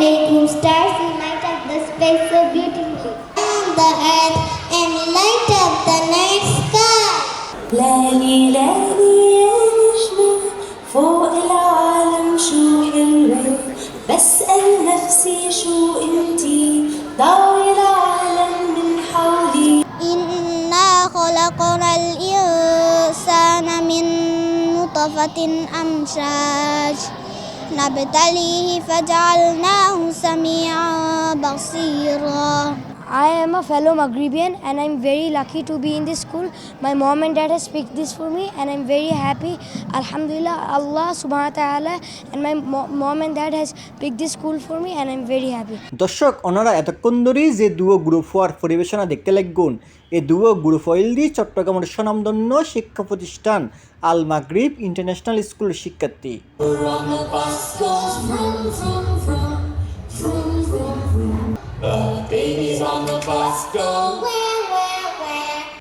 make whom stars unite up the space so beautifully. On the earth and light up the night sky. لالي لالي يا نجمة فوق العالم شو حلوة بسأل نفسي شو انتي ضوي العالم من حولي إنا خلقنا الإنسان من نطفة أمشاج نبتليه فجعلناه سميعا بصيرا. I am a fellow Maghrebian and I'm very lucky to be in this school. My mom and dad has picked this for me and I'm very happy. Alhamdulillah, Allah subhanahu wa ta'ala and my mo- mom and dad has picked this school for me and I'm very happy. দর্শক ওনারা এতক্ষণ ধরেই যে দুয়ো group হওয়ার পরিবেশনা দেখতে লাগুন এই দুয়ো গ্রুপ অয়েল দিয়ে চট্টগ্রামের স্বনামধন্য শিক্ষা প্রতিষ্ঠান আল মাগরিব ইন্টারন্যাশনাল স্কুলের শিক্ষার্থী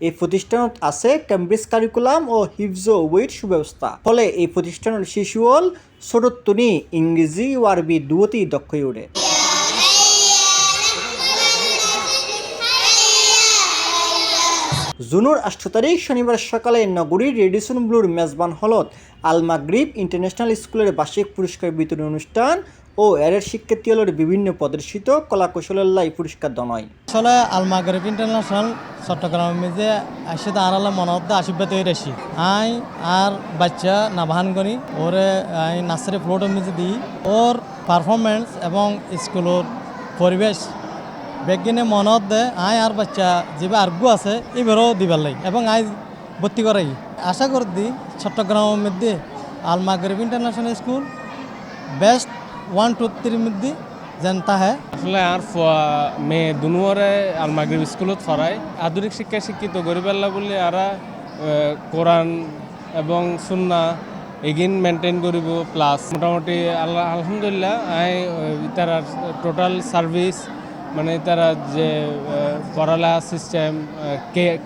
এই প্রতিষ্ঠানত আছে কেমব্রিজ কারিকুলাম ও হিফজ ওয়েট সুব্যবস্থা। ফলে এই প্রতিষ্ঠানের শিশু হল ছোটত্তনি ইংরেজি ও আরবি দুটি দক্ষ হয়ে জুনুর আষ্ট তারিখ শনিবার সকালে নগরীর রেডিসন ব্লুর মেজবান হলত আল মাগরিব ইন্টারন্যাশনাল স্কুলের বার্ষিক পুরস্কার বিতরণ অনুষ্ঠান ও এর শিক্ষার্থী হলের বিভিন্ন প্রদর্শিত কলাকৌশলের পুরস্কার দনয়। আসলে আলমাগরিব ইন্টারন্যাশনাল চট্টগ্রাম মেজে আসে তো আরালে মনত আশীর্বাদ হয়ে রেছি আই আর বাচ্চা নাভান করি ওরে, আই নার্সারি ফ্লোট মেজে দিই। ওর পারফরমেন্স এবং স্কুলের পরিবেশ বেগিনে মনত দে আই আর বাচ্চা, যেবে আর্গু আছে এবারও দিবার লাই এবং আই ভর্তি করাই। আশা করি দি চট্টগ্রামের মধ্যে Al Maghrib international school, best one, two থ্রির মধ্যে যেন তাহে। আসলে আর মেয়ে দুনুয়ারে আলমাগরিব স্কুলত ফরায়। আধুনিক শিক্ষায় শিক্ষিত গরিবাল্লা বলে আরা কোরআন এবং সুন্না এগিন মেনটেন করিব, প্লাস মোটামুটি আল্লাহ আলহামদুলিল্লাহ আই তারা টোটাল সার্ভিস মানে তারা যে আহ, পড়ালেখা system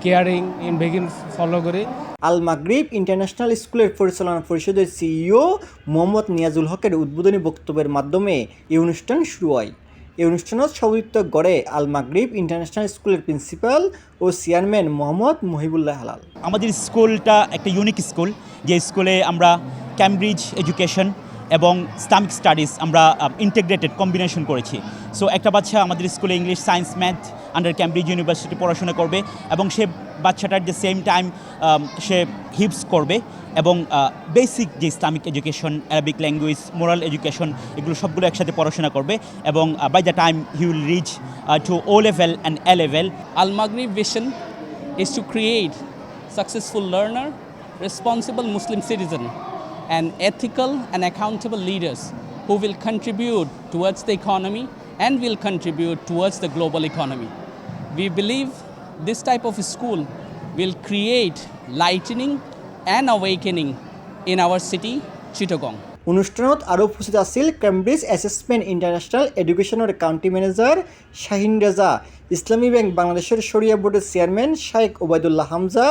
caring in begin follow করি। আল মাগরিব ইন্টারন্যাশনাল স্কুলের পরিচালনা পরিষদের সিইও মোহাম্মদ নিয়াজুল হকের উদ্বোধনী বক্তব্যের মাধ্যমে এই অনুষ্ঠান শুরু হয়। এই অনুষ্ঠানত সভাপতিত্ব গড়ে আল মাগরিব ইন্টারন্যাশনাল স্কুলের প্রিন্সিপাল ও চেয়ারম্যান মোহাম্মদ মহিবুল্লাহ হালাল। আমাদের স্কুলটা একটা ইউনিক স্কুল যে স্কুলে আমরা ক্যামব্রিজ এডুকেশন এবং ইসলামিক স্টাডিজ আমরা ইন্টিগ্রেটেড কম্বিনেশন করেছি। সো একটা বাচ্চা আমাদের স্কুলে English science math under Cambridge university পড়াশোনা করবে এবং সে বাচ্চাটার যে সেম টাইম সে হিপস করবে এবং বেসিক যে Islamic education Arabic language moral education এগুলো সবগুলো একসাথে পড়াশোনা করবে এবং by the time he will reach to O level and A level Maghrib vision is to create successful learner, responsible Muslim citizen, and ethical and accountable leaders who will contribute towards the economy and will contribute towards the global economy. We believe this type of school will create lightening and awakening in our city, Chittagong. অনুষ্ঠানত আরও উপস্থিত আছিল Cambridge assessment international এডুকেশনের county manager Shahin Reza Islami bank বাংলাদেশের শরিয়া বোর্ডের chairman Shaikh Obaidullah Hamza,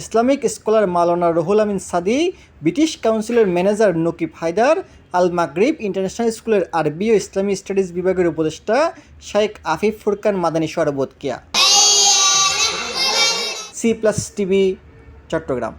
Islamic scholar Maulana Ruhul Amin Sadi, British কাউন্সিলের manager Nakib Haider Al Maghrib international স্কুলের আরবি ও ইসলামী স্টাডিজ বিভাগের উপদেষ্টা শাইখ আফিফ ফুরকান মাদানী শরবতকিয়া সি প্লাস টিভি চট্টগ্রাম